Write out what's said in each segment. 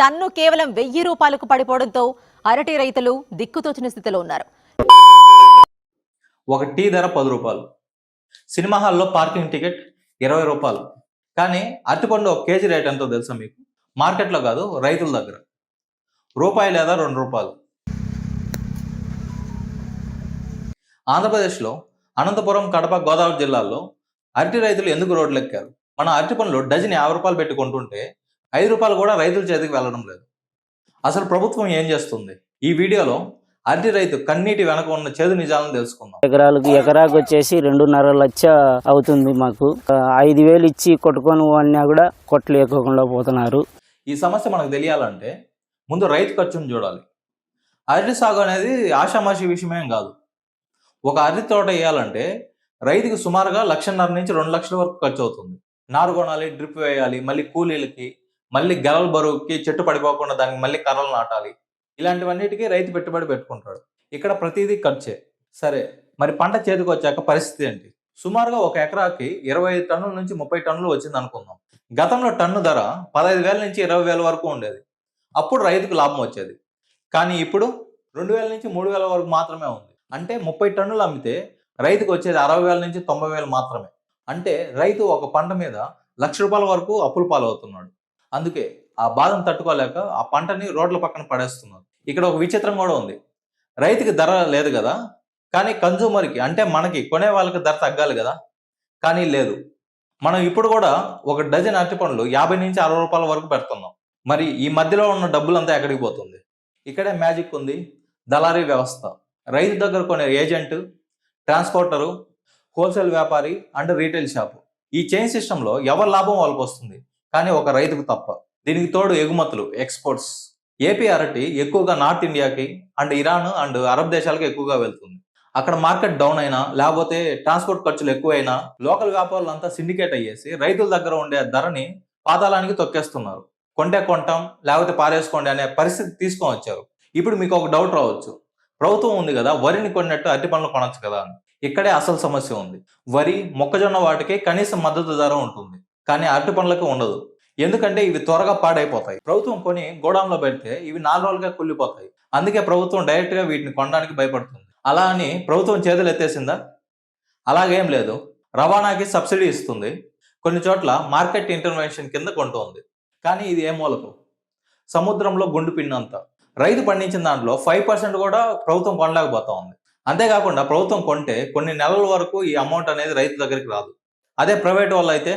Ton కేవలం వెయ్యి రూపాయలకు పడిపోవడంతో అరటి రైతులు దిక్కుతోచిన స్థితిలో ఉన్నారు. ఒక టీ ధర పది రూపాయలు. సినిమా హాల్లో పార్కింగ్ టికెట్ ఇరవై రూపాయలు. కానీ అరటిపండు ఒక కేజీ రేట్ ఎంతో తెలుసా మీకు? మార్కెట్లో కాదు రైతుల దగ్గర. రూపాయి లేదా రెండు రూపాయలు. ఆంధ్రప్రదేశ్లో అనంతపురం కడప గోదావరి జిల్లాల్లో అరటి రైతులు ఎందుకు రోడ్లు ఎక్కారు మన అరటి పనులు డజన్ యాభై రూపాయలు పెట్టి కొంటుంటే ఐదు రూపాయలు కూడా రైతుల చేతికి వెళ్ళడం లేదు. అసలు ప్రభుత్వం ఏం చేస్తుంది? ఈ వీడియోలో అరటి రైతు కన్నీటి వెనక ఉన్న చేదు నిజాలను తెలుసుకుందాం. ఎకరాలకు ఎకరాకు వచ్చేసి రెండున్నర లక్ష అవుతుంది మాకు. ఐదు వేలు ఇచ్చి కొట్టుకొని వాడినా కూడా కొట్టలేకోకుండా పోతున్నారు. ఈ సమస్య మనకు తెలియాలంటే ముందు రైతు ఖర్చును చూడాలి. అరటి సాగు అనేది ఆషామాషి విషయమేం కాదు. ఒక అరటి తోట వేయాలంటే రైతుకి సుమారుగా లక్షన్నర నుంచి రెండు లక్షల వరకు ఖర్చు అవుతుంది. నారు కొనాలి డ్రిప్ వేయాలి మళ్ళీ కూలీలకి మళ్ళీ గెలల బరువుకి చెట్టు పడిపోకుండా దానికి మళ్ళీ కర్రలు నాటాలి. ఇలాంటివన్నిటికీ రైతు పెట్టుబడి పెట్టుకుంటాడు. ఇక్కడ ప్రతిదీ ఖర్చే. సరే మరి పంట చేతికి వచ్చాక పరిస్థితి ఏంటి? సుమారుగా ఒక ఎకరాకి ఇరవై ఐదు టన్నుల నుంచి ముప్పై టన్నులు వచ్చింది అనుకుందాం. గతంలో టన్ను ధర పదహైదు వేల నుంచి ఇరవై వేల వరకు ఉండేది. అప్పుడు రైతుకు లాభం వచ్చేది. కానీ ఇప్పుడు రెండు వేల నుంచి మూడు వేల వరకు మాత్రమే ఉంది. అంటే ముప్పై టన్నులు అమ్మితే రైతుకు వచ్చేది అరవై వేల నుంచి తొంభై వేలు మాత్రమే. అంటే రైతు ఒక పంట మీద లక్ష రూపాయల వరకు అప్పులు పాలవుతున్నాడు. అందుకే ఆ బాధను తట్టుకోలేక ఆ పంటని రోడ్ల పక్కన పడేస్తున్నారు. ఇక్కడ ఒక విచిత్రం కూడా ఉంది. రైతుకి ధర లేదు కదా కానీ కన్జ్యూమర్కి అంటే మనకి కొనే వాళ్ళకి ధర తగ్గాలి కదా కానీ లేదు. మనం ఇప్పుడు కూడా ఒక డజన్ అరటి పండ్లు యాభై నుంచి అరవై రూపాయల వరకు పెడుతున్నాం. మరి ఈ మధ్యలో ఉన్న డబ్బులంతా ఎక్కడికి పోతుంది? ఇక్కడే మ్యాజిక్ ఉంది. దళారీ వ్యవస్థ. రైతు దగ్గర కొనే ఏజెంట్ ట్రాన్స్పోర్టరు హోల్సేల్ వ్యాపారి అండ్ రీటైల్ షాపు. ఈ చైన్ సిస్టంలో ఎవరి లాభం వాళ్ళకి వస్తుంది కానీ ఒక రైతుకు తప్ప. దీనికి తోడు ఎగుమతులు ఎక్స్పోర్ట్స్. ఏపీ అరటి ఎక్కువగా నార్త్ ఇండియాకి అండ్ ఇరాన్ అండ్ అరబ్ దేశాలకు ఎక్కువగా వెళ్తుంది. అక్కడ మార్కెట్ డౌన్ అయినా లేకపోతే ట్రాన్స్పోర్ట్ ఖర్చులు ఎక్కువైనా లోకల్ వ్యాపారులు అంతా సిండికేట్ అయ్యేసి రైతుల దగ్గర ఉండే ధరని పాతాళానికి తొక్కేస్తున్నారు. కొంటే కొంటాం లేకపోతే పారేసుకోండి అనే పరిస్థితి తీసుకొని వచ్చారు. ఇప్పుడు మీకు ఒక డౌట్ రావచ్చు. ప్రభుత్వం ఉంది కదా వరిని కొన్నట్టు అరటి పండ్లు కొనొచ్చు కదా అని. ఇక్కడే అసలు సమస్య ఉంది. వరి మొక్కజొన్న వాటికి కనీస మద్దతు ధర ఉంటుంది. కానీ అరటి పండ్లకు ఉండదు. ఎందుకంటే ఇవి త్వరగా పాడైపోతాయి. ప్రభుత్వం కొని గోడౌన్లో పెడితే ఇవి నాలుగు రోజులుగా కుళ్ళిపోతాయి. అందుకే ప్రభుత్వం డైరెక్ట్గా వీటిని కొనడానికి భయపడుతుంది. అలా అని ప్రభుత్వం చేతులు ఎత్తేసిందా? అలాగేం లేదు. రవాణాకి సబ్సిడీ ఇస్తుంది. కొన్ని చోట్ల మార్కెట్ ఇంటర్వెన్షన్ కింద కొంటోంది. కానీ ఇది ఏ మూలకు? సముద్రంలో గుండు పిన్నంత. రైతు పండించిన దాంట్లో ఫైవ్ పర్సెంట్ కూడా ప్రభుత్వం కొనలేకపోతా ఉంది అంతేకాకుండా ప్రభుత్వం కొంటే కొన్ని నెలల వరకు ఈ అమౌంట్ అనేది రైతు దగ్గరికి రాదు. అదే ప్రైవేట్ వాళ్ళు అయితే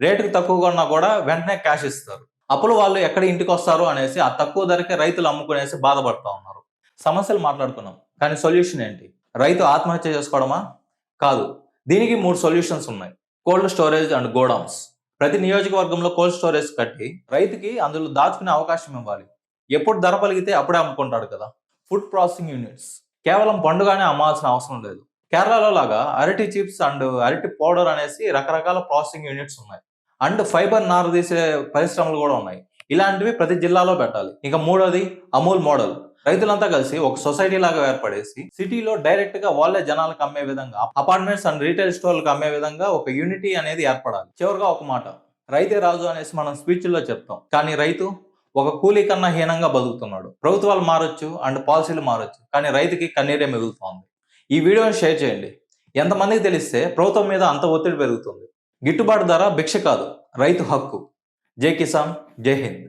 రేటుకి తక్కువగా ఉన్నా కూడా వెంటనే క్యాష్ ఇస్తారు. అప్పులు వాళ్ళు ఎక్కడ ఇంటికి వస్తారు అనేసి ఆ తక్కువ ధరకే రైతులు అమ్ముకునేసి బాధపడతా ఉన్నారు. సమస్యలు మాట్లాడుకున్నాం. కానీ సొల్యూషన్ ఏంటి? రైతు ఆత్మహత్య చేసుకోవడమా? కాదు. దీనికి మూడు సొల్యూషన్స్ ఉన్నాయి. Cold storage and godowns. ప్రతి నియోజకవర్గంలో కోల్డ్ స్టోరేజ్ కట్టి రైతుకి అందులో దాచుకునే అవకాశం ఇవ్వాలి. ఎప్పుడు ధర పలిగితే అప్పుడే అమ్ముకుంటాడు కదా. Food processing units. కేవలం పండుగానే అమ్మాల్సిన అవసరం లేదు. కేరళలో లాగా అరటి చిప్స్ అండ్ అరటి పౌడర్ అనేసి రకరకాల ప్రాసెసింగ్ యూనిట్స్ ఉన్నాయి. అండ్ ఫైబర్ నార తీసే పరిశ్రమలు కూడా ఉన్నాయి. ఇలాంటివి ప్రతి జిల్లాలో పెట్టాలి. ఇక మూడోది అమూల్ మోడల్. రైతులంతా కలిసి ఒక సొసైటీ లాగా ఏర్పడేసి సిటీలో డైరెక్ట్గా వాళ్ళే జనాలకు అమ్మే విధంగా అపార్ట్మెంట్స్ అండ్ రీటైల్ స్టోర్లకు అమ్మే విధంగా ఒక యూనిటీ అనేది ఏర్పడాలి. చివరిగా ఒక మాట. రైతే రాజు అనేసి మనం స్పీచ్లో చెప్తాం. కానీ రైతు ఒక కూలీ కన్నా హీనంగా బతుకుతున్నాడు. ప్రభుత్వాలు మారొచ్చు అండ్ పాలసీలు మారొచ్చు. కానీ రైతుకి కన్నీరే మిగులుతోంది. ఈ వీడియోని షేర్ చేయండి. ఎంతమందికి తెలిస్తే ప్రభుత్వం మీద అంత ఒత్తిడి పెరుగుతుంది. గిట్టుబాటు ధర భిక్ష కాదు రైతు హక్కు. జై కిసాన్ జై హింద్.